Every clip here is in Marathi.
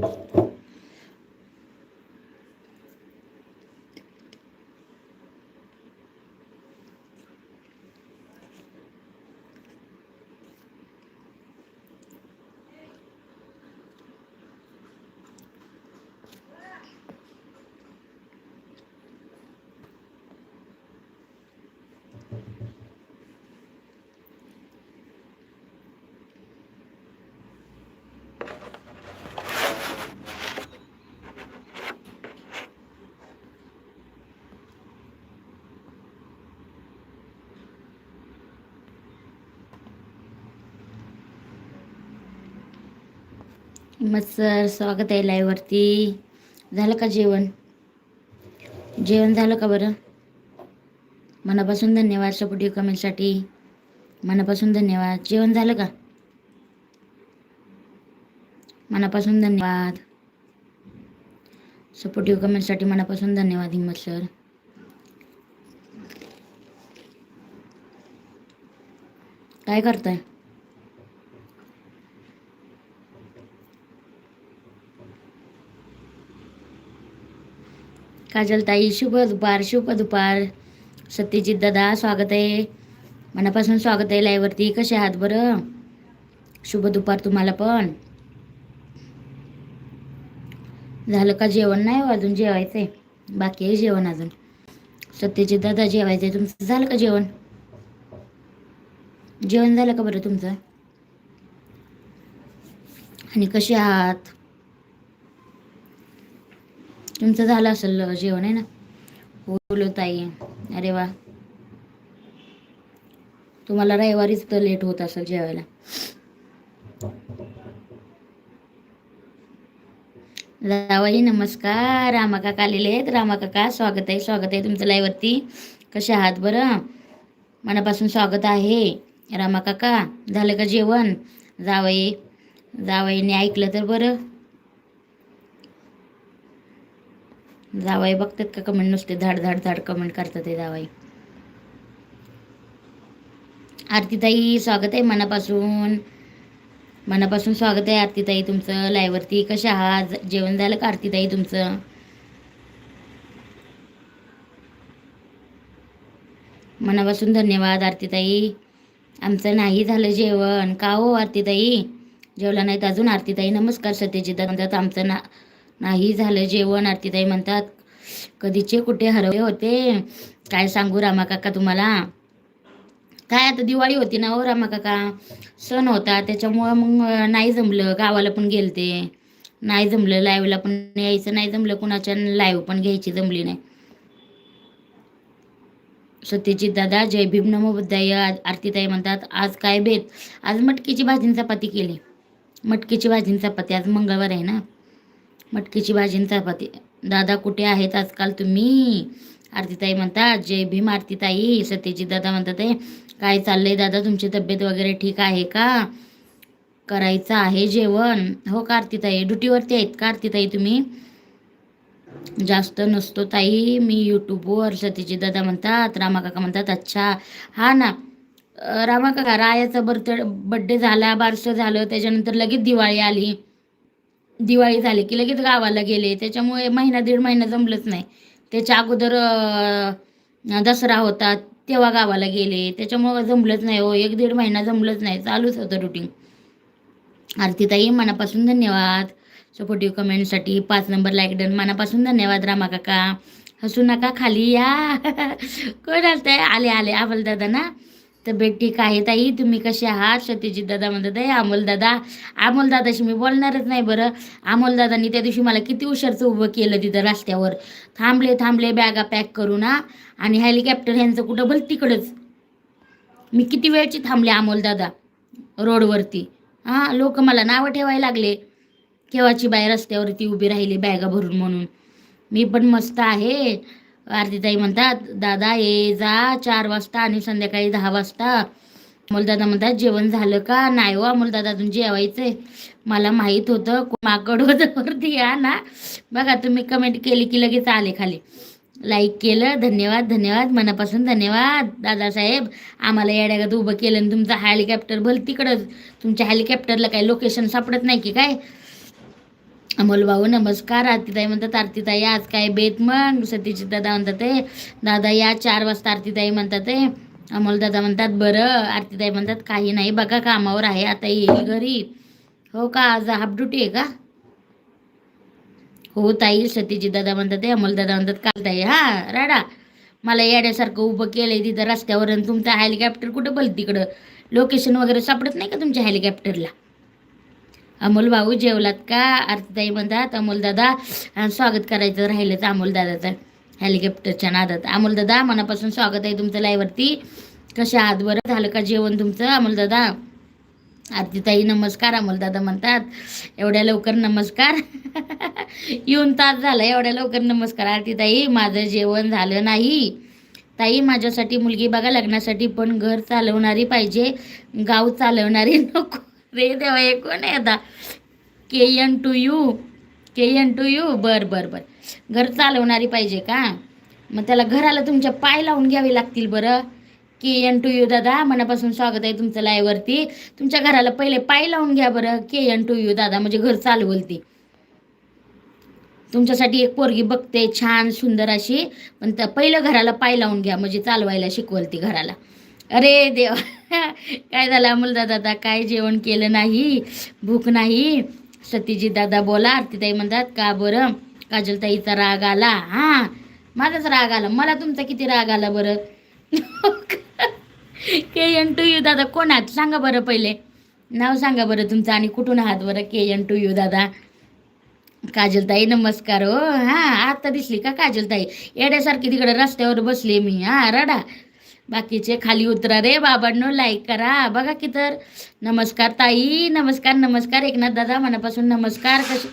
Thank you. मग सर स्वागत आहे लाईव्हवरती झालं का जेवण? जेवण झालं का बरं? मनापासून धन्यवाद सपोर्टिव्ह कमेंटसाठी मनापासून धन्यवाद. जेवण झालं का? मनापासून धन्यवाद. सपोर्टिव्ह कमेंटसाठी मनापासून धन्यवाद हिम्मत सर. काय करताय? काजलताई शुभ दुपार शुभ दुपार. सत्यजित दादा स्वागत आहे. मनापासून स्वागत आहे लाईवरती कसे आहात बरं? शुभ दुपार तुम्हाला पण. झालं का जेवण? नाही हो अजून जेवायचं आहे बाकी आहे जेवण अजून. सत्यजित दादा जेवायचं आहे तुमचं झालं का जेवण? जेवण झालं का बरं तुमचं? आणि कसे आहात? तुमचं झालं असेल जेवण आहे ना? बोलो ताई. अरे वा. तुम्हाला रविवारीच तर लेट होत असेल जेवायला. जावाई नमस्कार. रामा काका आलेले आहेत. रामा काका स्वागत आहे स्वागत आहे तुमचं लाईवरती कसे आहात बरं? मनापासून स्वागत आहे. रामा काका झालं का जेवण? जावई जावईने ऐकलं तर बरं. जावाई बघतात का कमेंट नुसते धाड धाड धाड कमेंट करतात ते जावाई. आरतीताई स्वागत आहे मनापासून. मनापासून स्वागत आहे आरतीताई तुमचं. लायवरती कशा आहात? जेवण झालं का आरतीताई तुमचं? मनापासून धन्यवाद आरतीताई. आमचं नाही झालं जेवण. का हो आरतीताई? जेवला नाहीत अजून आरतीताई. नमस्कार सत्यजित. आमचं ना नाही झालं जेवण आरतीताई म्हणतात कधीचे कुठे हरवले होते? काय सांगू रामा काका तुम्हाला? काय आता दिवाळी होती ना हो रामाकाका सण होता त्याच्यामुळं मग नाही जमलं. गावाला पण गेलते. नाही जमलं लाईव्हला पण यायचं नाही जमलं कुणाच्या लाईव्ह पण घ्यायची जमली नाही. सत्यजित दादा जय भीम नमो बुद्धाय. आरतीताई म्हणतात आज काय भेद? आज मटकीची भाजी चपाती केली. मटकीची भाजी चपाती आज मंगळवार आहे ना? मटकीची भाजी चपाती. दादा कुठे आहेत आजकाल तुम्ही? आरतीताई म्हणतात जय भीम आरतीताई. सत्यजित दादा म्हणतात आहे काय चाललंय दादा? तुमची तब्येत वगैरे ठीक आहे का? करायचं आहे जेवण. हो का आरतीताई? ड्युटीवरती आहेत का आरतीताई तुम्ही? जास्त नसतो ताई मी यूट्यूबवर. सतीजी दादा म्हणतात रामा काका म्हणतात अच्छा. हा ना रामाकाका रामा काका रायाचा बर्थ बड्डे झाला बारसं झालं त्याच्यानंतर लगेच दिवाळी आली. दिवाळी झाली की लगेच गावाला गेले. त्याच्यामुळे महिना दीड महिना जमलंच नाही. त्याच्या अगोदर दसरा होता तेव्हा गावाला गेले. त्याच्यामुळं जमलंच नाही हो. एक दीड महिना जमलंच नाही. चालूच होतं रुटीन आरतीताई मनापासून धन्यवाद. सपोर्टिव्ह कमेंटसाठी पाच नंबर लाईक डन मनापासून धन्यवाद रामा काका. हसू नका खाली या. कोण असतंय आले आले. अमोल दादा ना? तब्येत ठीक आहे ताई? तुम्ही कसे आहात? सत्यजित दादा म्हणतात आहे अमोल दादा. अमोल दादाशी मी बोलणारच नाही बरं. अमोल दादानी त्या दिवशी मला किती उशारचं उभं केलं तिथं रस्त्यावर. थांबले थांबले बॅगा पॅक करून हा. आणि हेलिकॉप्टर ह्यांचं कुठं भल तिकडंच. मी किती वेळची थांबले अमोल दादा? रोडवरती. हां लोक मला नावं ठेवायला लागले. केव्हाची बाई रस्त्यावरती उभी राहिली बॅगा भरून म्हणून. मी पण मस्त आहे. आरतीताई म्हणतात दादा ये जा चार वाजता आणि संध्याकाळी दहा वाजता. अमोलदादा म्हणतात जेवण झालं का? नाही हो अमोलदादा अजून जेवायचंय. मला माहीत होतं माकड होतं वरती या ना. बघा तुम्ही कमेंट केली की लगेच आले खाली. लाईक केलं धन्यवाद धन्यवाद मनापासून धन्यवाद दादासाहेब आम्हाला येड्यागत उभं केलं आणि तुमचं हेलिकॉप्टर भल तिकडंच तुमच्या हेलिकॉप्टरला काय लोकेशन सापडत नाही की काय? अमोल भाऊ नमस्कार. आरतीताई म्हणतात आरतीताई आज काय बेत मग सतीजित दादा म्हणतात ते दादा या चार वाजता आरतीताई म्हणतात ते अमोल दादा म्हणतात बरं. आरतीताई म्हणतात काही नाही बघा कामावर आहे आता येईल घरी. हो का आज हाफ ड्युटी आहे का? हो ताई सतीजी दादा म्हणतात ते अमोल दादा म्हणतात काल ताई हा राडा मला येड्यासारखं उभं केलंय तिथं रस्त्यावर आणि तुमचं हेलिकॉप्टर कुठं बल तिकडं लोकेशन वगैरे सापडत नाही का तुमच्या हेलिकॉप्टरला अमोल भाऊ जेवलात का? आरतीताई म्हणतात अमोल दादा स्वागत करायचं राहिलंच अमोल दादाचं हेलिकॉप्टरच्या नादात. अमोल दादा मनापासून स्वागत आहे तुमचं लाईवरती कशा आहात? बरं झालं का जेवण तुमचं अमोल दादा? आरतीताई नमस्कार अमोलदादा म्हणतात एवढ्या लवकर नमस्कार. येऊन तास झाला एवढ्या लवकर नमस्कार. आरतीताई माझं जेवण झालं नाही. ताई माझ्यासाठी मुलगी बघा लग्नासाठी पण घर चालवणारी पाहिजे गाव चालवणारी नको. रे देवा हे कोण आहे आता K N two U K N two U. बर बर बर. घर चालवणारी पाहिजे का? मग त्याला घराला तुमच्या पाय लावून घ्यावे लागतील बरं. के एन टू यू दादा. मनापासून स्वागत आहे तुमचं लायवरती तुमच्या घराला पहिले पाय लावून घ्या बरं. के एन टू यू दादा म्हणजे घर चालवल ती. तुमच्यासाठी एक पोरगी बघते छान सुंदर अशी. पण त्या पहिलं घराला पाय लावून घ्या म्हणजे चालवायला शिकवल ती घराला. अरे देवा काय झालं अमोल दादा? काय जेवण केलं नाही? भूक नाही? सतीजी दादा बोला आरतीताई म्हणतात का बरं? काजलताईचा राग आला. हां माझाच राग आला. मला तुमचा किती राग आला बरं? के एन टू यू दादा कोण आहात? सांगा बरं पहिले. नाव सांगा बरं तुमचं आणि कुठून आहात बरं के एन टू यू दादा? काजलताई नमस्कार. हो हां आता दिसली का काजलताई? येड्यासारखी तिकडे रस्त्यावर बसली मी. हां रडा. बाकीचे खाली उतरा रे बाबांनो लाईक करा. बघा की तर नमस्कार ताई नमस्कार नमस्कार. एकनाथ दादा मनापासून नमस्कार. कसे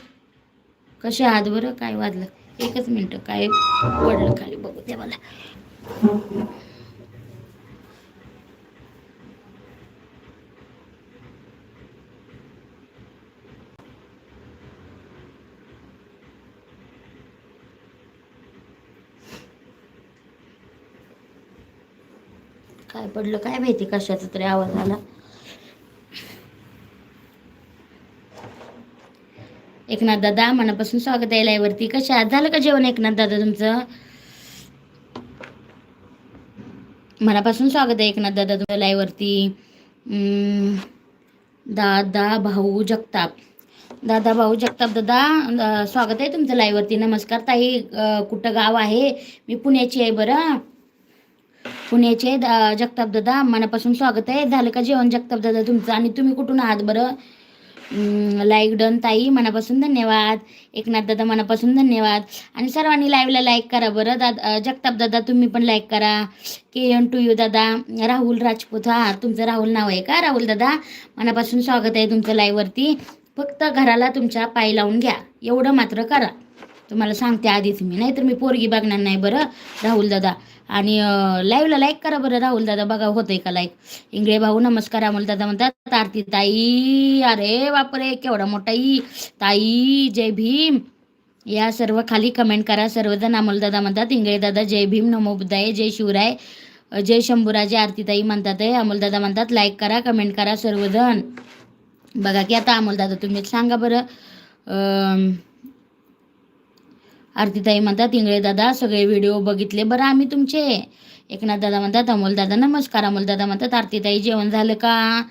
कसे आहात बरं? काय वाजलं? एकच मिनटं काय पडलं खाली? बघू दे मला. काय पडलं काय माहिती कशाचा तरी आवाज आला. एकनाथ दादा मनापासून स्वागत आहे लाईवरती कशा झालं का जेवण एकनाथ दादा तुमचं? मनापासून स्वागत आहे एकनाथ दादा तुमच्या लाईवरती दादा भाऊ जगताप. दादा भाऊ जगताप दादा स्वागत आहे तुमचं लाईवरती नमस्कार ताई कुठं गाव आहे? मी पुण्याची आहे बरं. पुण्याचे जगताप दादा मनापासून स्वागत आहे. झालं का जेवण जगताप दादा तुमचं? आणि तुम्ही कुठून आहात बरं? लाईक डन ताई मनापासून धन्यवाद. एकनाथ दादा मनापासून धन्यवाद. आणि सर्वांनी लाईव्हला लाईक करा बरं. दादा जगताप दादा तुम्ही पण लाईक करा. के एन टू यू दादा. राहुल राजपूत हा तुमचं राहुल नाव आहे का? राहुल दादा मनापासून स्वागत आहे तुमचं लाईव्हवरती फक्त घराला तुमच्या पाय लावून घ्या. एवढं मात्र करा. तुम्हाला सांगते आधीच मी. नाहीतर मी पोरगी बघणार नाही बरं राहुल दादा. आणि लाईव्हला लाईक करा बरं राहुल दादा. बघा होतंय का लाईक इंगळे भाऊ नमस्कार अमोल दादा म्हणतात आरती ताई अरे बापरे केवढा मोठा ई ताई जय भीम. या सर्व खाली कमेंट करा. सर्वजण अमोल दादा म्हणतात इंगळे दादा जय भीम नमो बुद्धाय जय शिवराय जय शंभूराजे आरतीताई म्हणतात आहे. अमोल दादा म्हणतात लाईक करा कमेंट करा सर्वजण. बघा की आता अमोल दादा तुम्ही सांगा बरं आरतीताई म्हणतात इंगळे दादा सगळे व्हिडिओ बघितले बरं आम्ही तुमचे. एकनाथ दादा म्हणतात अमोल दादा नमस्कार. अमोल दादा म्हणतात आरतीताई जेवण झालं का?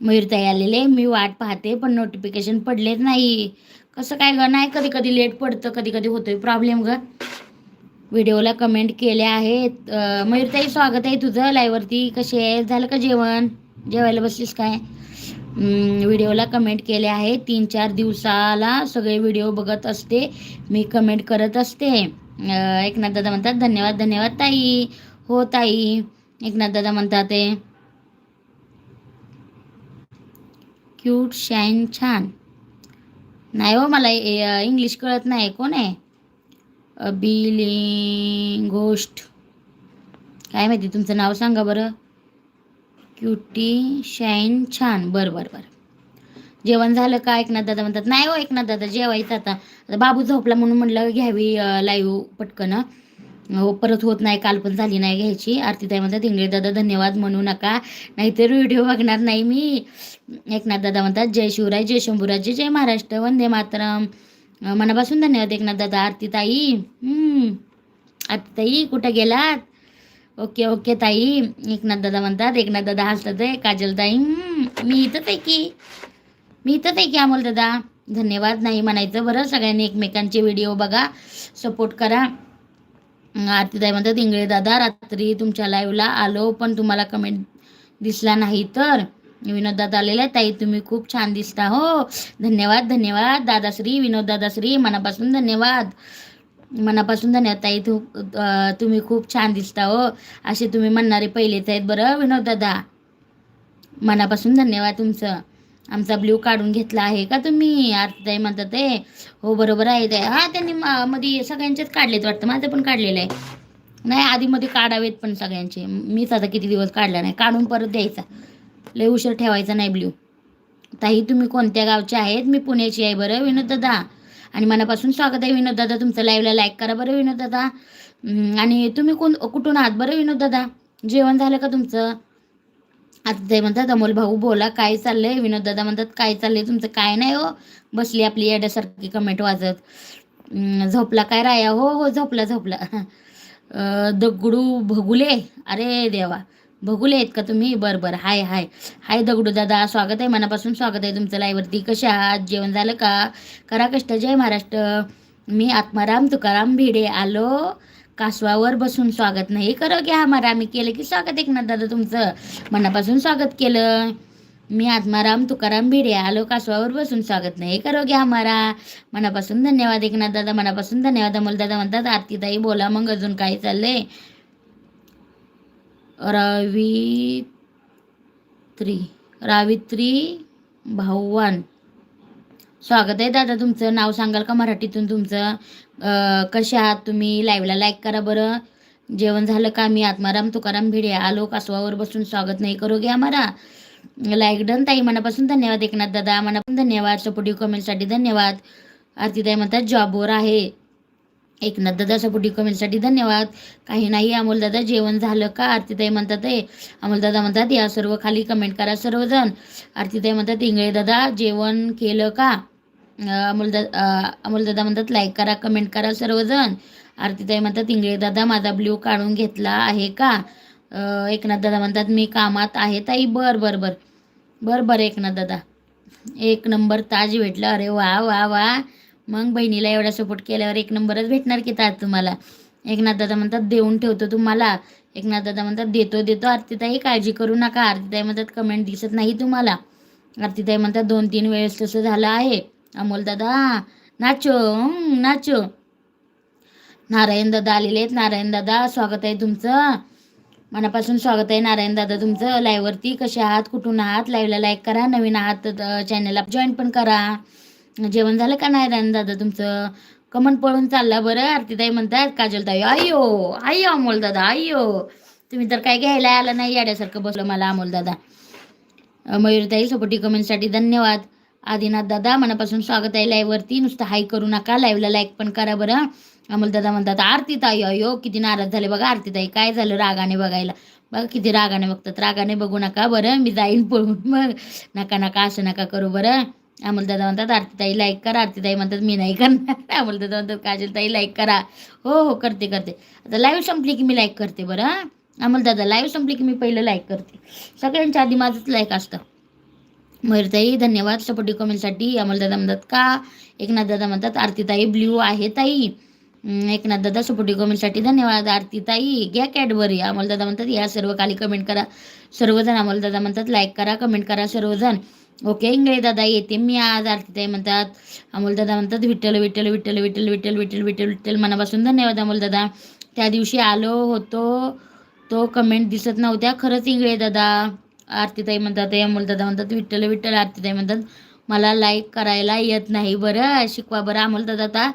मयूरताई आलेले मी वाट पाहते पण नोटिफिकेशन पडलेच नाही. कसं काय ग नाही कधी कधी लेट पडतं कधी कधी होतोय प्रॉब्लेम ग. व्हिडिओला कमेंट केल्या आहेत. मयूरताई स्वागत आहे तुझं लाईव्हवरती कशी आहे? झालं का जेवण? जेवायला बसलीस काय? व्हिडिओला कमेंट केले आहे. तीन चार दिवसाला सगळे व्हिडिओ बघत असते. मी कमेंट करत असते. एकनाथ दादा म्हणतात धन्यवाद धन्यवाद ताई. हो ताई. एकनाथ दादा म्हणतात ते क्यूट शाईन छान. नाही हो मला इंग्लिश कळत नाही. कोण आहे? अबिलिंग गोष्ट काय माहिती तुमचं नाव सांगा बरं. क्युटी शाईन छान. बरं बरं बरं. जेवण झालं का? एकनाथ दादा म्हणतात नाही हो एकनाथ दादा जेवायचं आता. आता बाबू झोपला म्हणून म्हटलं घ्यावी लाईव्ह पटकन. हो परत होत नाही काल पण झाली नाही घ्यायची. आरतीताई म्हणतात इंगळे दादा धन्यवाद म्हणू नका. नाहीतर व्हिडिओ बघणार नाही मी. एकनाथ दादा म्हणतात जय शिवराय जय शंभूराज जय महाराष्ट्र वंदे मातरम. मनापासून धन्यवाद एकनाथ दादा. आरतीताई हम्म. आरतीताई कुठं गेलात? ओके ओके ताई. एकनाथ दादा म्हणतात एकनाथ दादा हसतात आहे काजल ताई. मी इथंच आहे की. मी इथंच आहे की अमोल दादा. धन्यवाद नाही म्हणायचं बरं. सगळ्यांनी एकमेकांचे व्हिडिओ बघा सपोर्ट करा. आरती आरतीताई म्हणतात इंगळे दादा रात्री तुमच्या लाईव्हला आलो पण तुम्हाला कमेंट दिसला नाही तर. विनोद दादा आलेला आहे ताई तुम्ही खूप छान दिसता हो. धन्यवाद धन्यवाद. दादाश्री विनोद दादाश्री मनापासून धन्यवाद. मनापासून धन्यवाद ताई. तू तुम्ही खूप छान दिसता हो. असे तुम्ही म्हणणारे पहिलेच आहेत बरं विनोद दादा. मनापासून धन्यवाद तुमचं. आमचा ब्ल्यू काढून घेतला आहे का तुम्ही? आरतीताई म्हणतात ते. हो बरोबर आहे ते हां त्यांनी मध्ये सगळ्यांचेच काढलेत वाटतं. माझं पण काढलेलं आहे. नाही आधीमध्ये काढावेत पण सगळ्यांचे. मीच आता किती दिवस काढला नाही. काढून परत द्यायचा. लय उशीर ठेवायचा नाही ब्ल्यू. ताई तुम्ही कोणत्या गावचे आहेत? मी पुण्याची आहे बरं विनोद दादा. आणि मनापासून स्वागत आहे विनोद दादा. तुमचं लाईव्हला लाईक करा बरं विनोद दादा. आणि तुम्ही कोण कुठून आहात बरं विनोद दादा? जेवण झालं का तुमचं? आता ते म्हणतात अमोल भाऊ बोला काय चाललंय? विनोद दादा म्हणतात काय चाललंय? तुमचं काय नाही हो. बसली आपली येड्यासारखी कमेंट वाजत. झोपला काय राया? हो हो झोपला झोपला. दगडू भगुले. अरे देवा. भगुले आहेत का तुम्ही? बरं बरं. हाय हाय. हाय दगडू दादा स्वागत आहे. मनापासून स्वागत आहे तुमचं लाईवरती कसे आहात? जेवण झालं का? करा कष्ट. जय महाराष्ट्र. मी आत्माराम तुकाराम भिडे आलो. कासवावर बसून स्वागत नाही करो घ्या आम्हाला. आम्ही केलं की स्वागत एकनाथ दादा तुमचं. मनापासून स्वागत केलं. मी आत्माराम तुकाराम भिडे आलो. कासवावर बसून स्वागत नाही करो घ्या आम्हाला. मनापासून धन्यवाद एकनाथ दादा. मनापासून धन्यवाद अमोल दादा म्हणतात आरतीताई बोला मग अजून काय चाललंय? रावित्री रावित्री भाऊवान. स्वागत आहे दादा तुमचं. नाव सांगाल का मराठीतून तुमचं? कसे आहात तुम्ही? लाईव्हला लाईक करा बरं. जेवण झालं का? मी आत्माराम तुकाराम भिडे आलो. कासवावर बसून स्वागत नाही करू घ्या मला. लाईक डन ताई मनापासून धन्यवाद एकनाथ दादा. मनापासून धन्यवाद. सपोर्टिव्ह कमेंटसाठी धन्यवाद. आरतीताई म्हणतात जॉबवर आहे. एकनाथ दादा सपोर्टिव्ह कमेंटसाठी धन्यवाद. काही नाही अमोलदादा जेवण झालं का? आरतीताई म्हणतात आहे अमोलदादा म्हणतात या सर्व खाली कमेंट करा सर्वजण. आरतीताई म्हणतात इंगळे दादा जेवण केलं का? अमोलदा अमोलदादा म्हणतात लाईक करा कमेंट करा सर्वजण. आरतीताई म्हणतात इंगळे दादा माझा ब्ल्यू काढून घेतला आहे का? एकनाथ दादा म्हणतात मी कामात आहे ताई. बर बर बर. बर बर एकनाथ दादा. एक नंबर ताज भेटला. अरे वा वा वा. मग बहिणीला एवढा सपोर्ट केल्यावर एक नंबरच भेटणार की तात तुम्हाला. एकनाथ दादा म्हणतात देऊन ठेवतो तुम्हाला. एकनाथ दादा म्हणतात देतो देतो. आरतीताई काळजी करू नका. आरतीताई म्हणतात कमेंट दिसत नाही तुम्हाला. आरतीताई म्हणतात दोन तीन वेळेस तसं झालं आहे. अमोल दादा नाचो नाचो. नारायण दादा आलेले आहेत. नारायण दादा स्वागत आहे तुमचं. मनापासून स्वागत आहे नारायण दादा तुमचं. लाईव्हवरती कसे आहात? कुठून आहात? लाईव्हला लाईक करा. नवीन आहात चॅनलला जॉईन पण करा. जेवण झालं का नाही नारायण दादा? तुमचं कमन पळून चालला बरं आरतीताई म्हणतात काजलताई आयो आयो अमोल दादा आयो. तुम्ही तर काय घ्यायला आलं नाही याड्यासारखं बसलं मला अमोल दादा. मयूरताई सोपटी कमेंटसाठी धन्यवाद. आदिनाथ दादा मनापासून स्वागत आहे लाईव्हवरती नुसतं हाय करू नका लाईव्हला लाईक पण करा बरं. अमोल दादा म्हणतात आरतीताई अयो किती नाराज झाले बघा आरतीताई. काय झालं रागाने बघायला? बघा किती रागाने बघतात. रागाने बघू नका बरं मी जाईन पळून. मग नका नका असं नका करू बरं. दादा म्हणतात आरतीताई लाईक करा आरतीताई म्हणतात मी नाही करणार. अमोल दादा म्हणतात काजलताई लाईक करा. हो हो करते करते. आता लाईव्ह संपली की मी लाईक करते बरं हां? अमोल दादा लाईव्ह संपली की मी पहिलं लाईक करते. सगळ्यांच्या आधी माझंच लाईक असतं. मयूरताई धन्यवाद. सपोर्टिव्ह कमेंटसाठी दादा म्हणतात का? एकनाथ दादा म्हणतात आरतीताई ब्ल्यू आहे ताई. एकनाथ दादा सपोर्टिव्ह कमेंटसाठी धन्यवाद. आरतीताई घ्या कॅडबरी. दादा म्हणतात या सर्व खाली कमेंट करा. सर्वजण दादा म्हणतात लाईक करा कमेंट करा सर्वजण. ओके इंगळे दादा येते मी आज आरतीताई म्हणतात अमोलदादा म्हणतात विठ्ठल विठ्ठल विठ्ठल विठ्ठल विठ्ठल विठ्ठल विठ्ठल विठ्ठल मनापासून धन्यवाद अमोलदादा त्या दिवशी आलो होतो तो कमेंट दिसत नव्हत्या खरंच इंगळे दादा आरतीताई म्हणतात अमोल अमोलदादा म्हणतात विठ्ठल विठ्ठल आरतीताई म्हणतात मला लाईक करायला येत नाही बरं शिकवा बरं अमोलदादा आता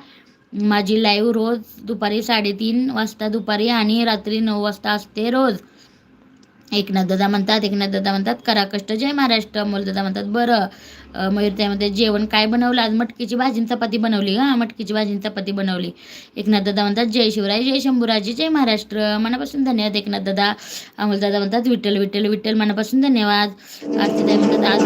माझी लाईव्ह रोज दुपारी साडेतीन वाजता दुपारी आणि रात्री नऊ वाजता असते रोज. एकनाथ दादा म्हणतात एकनाथ दादा म्हणतात करा कष्ट जय महाराष्ट्र. अमोल दादा म्हणतात बरं. मयूर त्यामध्ये जेवण काय बनवलं? आज मटकीची भाजी चपाती बनवली हां मटकीची भाजी चपाती बनवली. एकनाथ दादा म्हणतात जय शिवराय जय शंभूराजी जय महाराष्ट्र. मनापासून धन्यवाद एकनाथ दादा. अमोल दादा म्हणतात विठ्ठल विठ्ठल विठ्ठल मनापासून धन्यवाद. आरतीताई म्हणतात आज